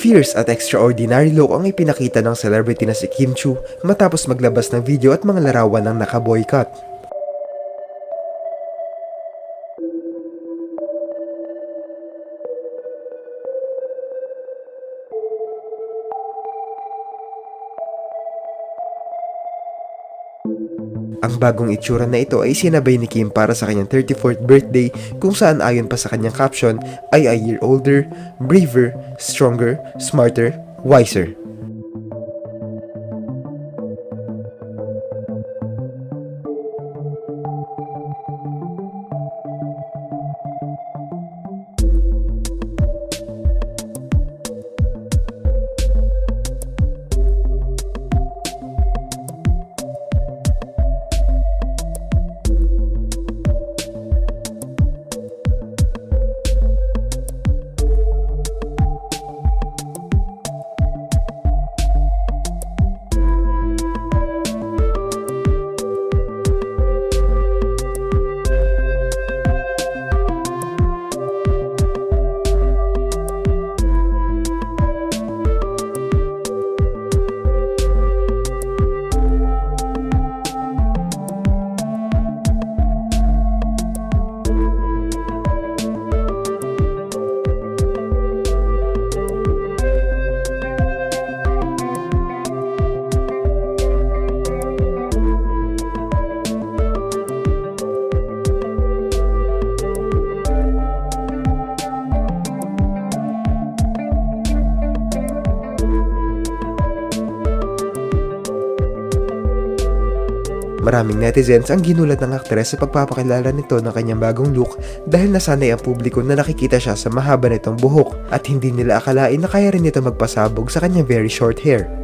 Fierce at extraordinary look ang ipinakita ng celebrity na si Kim Chu matapos maglabas ng video at mga larawan ng nakaboycott. Ang bagong itsura na ito ay sinabay ni Kim para sa kanyang 34th birthday kung saan ayon pa sa kanyang caption ay a year older, braver, stronger, smarter, wiser. Maraming netizens ang ginulat ng aktres sa pagpapakilala nito ng kanyang bagong look dahil nasanay ang publiko na nakikita siya sa mahaba nitong buhok at hindi nila akalain na kaya rin nito magpasabog sa kanyang very short hair.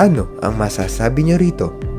Ano ang masasabi niyo rito?